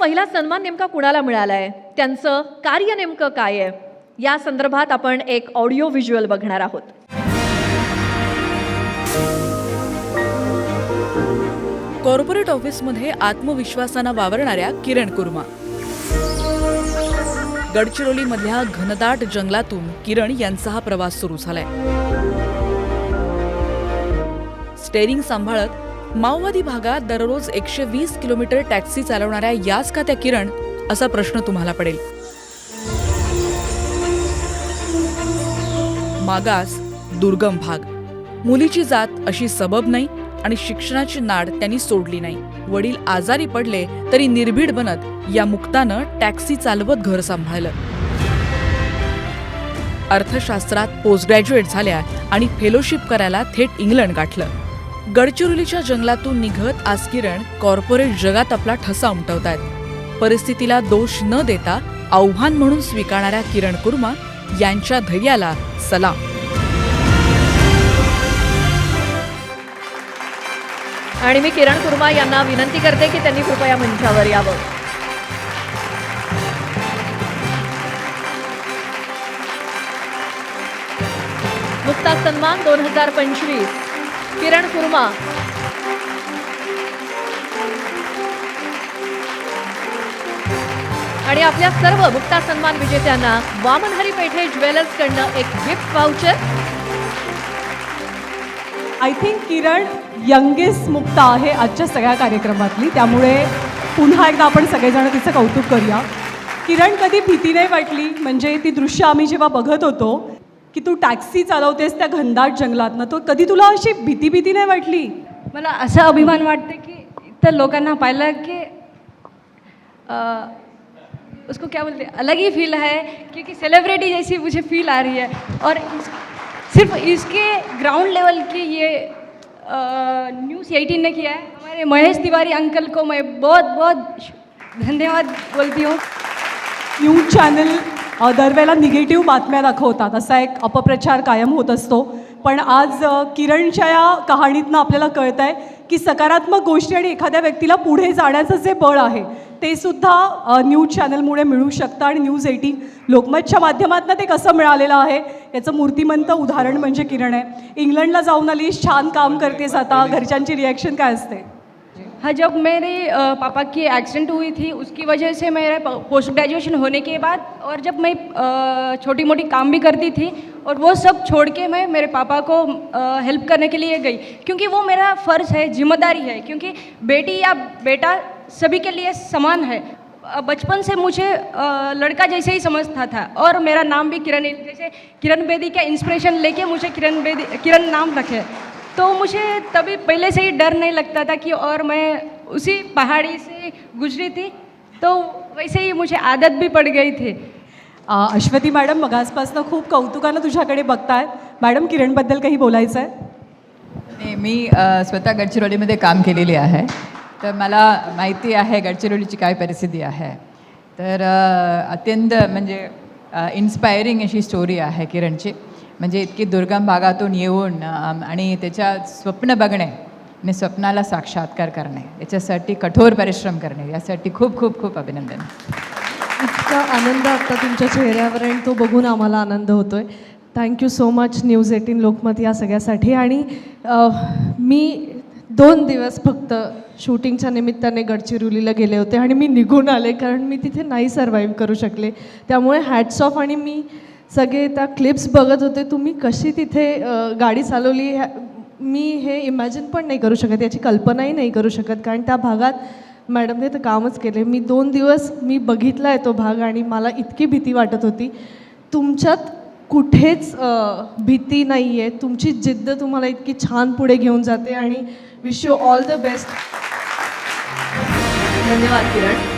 पहिला सन्मान नेमका कुणाला मिळाला आहे त्यांचं कार्य नेमकं काय आहे? या संदर्भात आपण एक ऑडिओ व्हिज्युअल बघणार आहोत. कॉर्पोरेट ऑफिसमध्ये आत्मविश्वासानं वावरणाऱ्या किरण कुर्मा. गडचिरोलीमधल्या घनदाट जंगलातून किरण यांचा हा प्रवास सुरू झालाय. स्टेरिंग सांभाळत माओवादी भागात दररोज एकशे वीस किलोमीटर टॅक्सी चालवणाऱ्या याच का त्या किरण असा प्रश्न तुम्हाला पडेल. मागास दुर्गम भाग. मुलीची जात अशी सबब नाही आणि शिक्षणाची नाड त्यांनी सोडली नाही. वडील आजारी पडले तरी निर्भीड बनत या मुक्तानं टॅक्सी चालवत घर सांभाळलं. अर्थशास्त्रात पोस्ट ग्रॅज्युएट झाल्या आणि फेलोशिप करायला थेट इंग्लंड गाठलं. गडचिरोलीच्या जंगलातून निघत आज किरण कॉर्पोरेट जगात आपला ठसा उमटवतायत. परिस्थितीला दोष न देता आव्हान म्हणून स्वीकारणाऱ्या किरण कुर्मा यांच्या धैर्याला सलाम. आणि मी किरण कुर्मा यांना विनंती करते की त्यांनी कृपया मंचावर यावं. मुक्ता सन्मान दोन हजार पंचवीस. किरण कुर्मा आणि आपल्या सर्व भुक्ता सन्मान विजेत्यांना वामनहरी पेठे ज्वेलर्स कडनं एक gift voucher I think Kiran youngest Mukta आहे आजच्या सगळ्या कार्यक्रमातली. त्यामुळे पुन्हा एकदा आपण सगळेजण तिचं कौतुक करूया. किरण कधी भीती नाही वाटली म्हणजे ती दृश्य आम्ही जेव्हा बघत होतो की तू टॅक्सी चालवतेस त्या घनदाट जंगलातनं. तो कधी तुला अशी भीती भीती नाही वाटली? मला असा अभिमान वाटते की इतर लोकांना पाहिलं की उसको क्या बोलते हैं अलग ही फील है क्योंकि सेलिब्रिटी जैसी मुझे फील आ रही है. और इस, सिर्फ इसके ग्राउंड लेवल की ये न्यूज़ एटीन ने किया है. हमारे महेश तिवारी अंकल को मैं बहुत बहुत धन्यवाद बोलती हूँ। न्यूज चॅनल दरवेळेला निगेटिव्ह बातम्या दाखवतात. असा एक अपप्रचार कायम होत असतो. पण आज किरणच्या या कहाणीतनं आपल्याला कळत आहे की सकारात्मक गोष्टी आणि एखाद्या व्यक्तीला पुढे जाण्याचं जे बळ आहे ते सुद्धा न्यूज चॅनलमुळे मिळू शकतं आणि न्यूज एटीन लोकमतच्या माध्यमातून ते कसं मिळालेलं आहे याचं मूर्तिमंत उदाहरण म्हणजे किरण आहे. इंग्लंडला जाऊन आलीस छान काम करतेस आता घरच्यांची रिॲक्शन काय असते? हाँ जब मेरे पापा की एक्सीडेंट हुई थी, उसकी वजह से मेरा पोस्ट ग्रेजुएशन होने के बाद और जब मैं छोटी मोटी काम भी करती थी और वो सब छोड़ के मैं मेरे पापा को हेल्प करने के लिए गई। क्योंकि वो मेरा फ़र्ज़ है, ज़िम्मेदारी है, क्योंकि बेटी या बेटा सभी के लिए समान है। बचपन से मुझे लड़का जैसे ही समझता था और मेरा नाम भी किरण, जैसे किरण बेदी का इंस्पिरेशन लेके मुझे किरण बेदी, किरण नाम रखे। तो मुझे तभी पहले से ही डर नहीं लगता था कि और मैं उसी पहाड़ी से गुजरी थी तो वैसे ही मुझे आदत भी पड़ गई थी। अश्वती मॅडम मगासपासनं खूप कौतुकानं तुझ्याकडे बघतायत मॅडम किरणबद्दल काही बोलायचं आहे नाही, मी स्वतः गडचिरोलीमध्ये काम केलेली आहे. तर मला माहिती आहे गडचिरोलीची काय परिस्थिती आहे. तर अत्यंत म्हणजे इन्स्पायरिंग अशी स्टोरी आहे किरणची. म्हणजे इतकी दुर्गम भागातून येऊन आणि त्याच्या स्वप्न बघणे आणि स्वप्नाला साक्षात्कार करणे याच्यासाठी कठोर परिश्रम करणे यासाठी खूप खूप खूप अभिनंदन. इतका आनंद आता तुमच्या चेहऱ्यावर आणि तो बघून आम्हाला आनंद होतो आहे thank you so much news eighteen Lokmat या सगळ्यासाठी. आणि मी दोन दिवस फक्त शूटिंगच्या निमित्ताने गडचिरोलीला गेले होते आणि मी निघून आले कारण मी तिथे नाही सर्वाईव्ह करू शकले. त्यामुळे हॅट्स ऑफ आणि मी सगळे त्या क्लिप्स बघत होते. तुम्ही कशी तिथे गाडी चालवली? मी हे इमॅजिन पण नाही करू शकत याची कल्पनाही नाही करू शकत. कारण त्या भागात मॅडमने तर कामच केले. मी दोन दिवस मी बघितला आहे तो भाग आणि मला इतकी भीती वाटत होती. तुमच्यात कुठेच भीती नाही आहे तुमची जिद्द तुम्हाला इतकी छान पुढे घेऊन जाते आणि wish you all the best धन्यवाद किरण.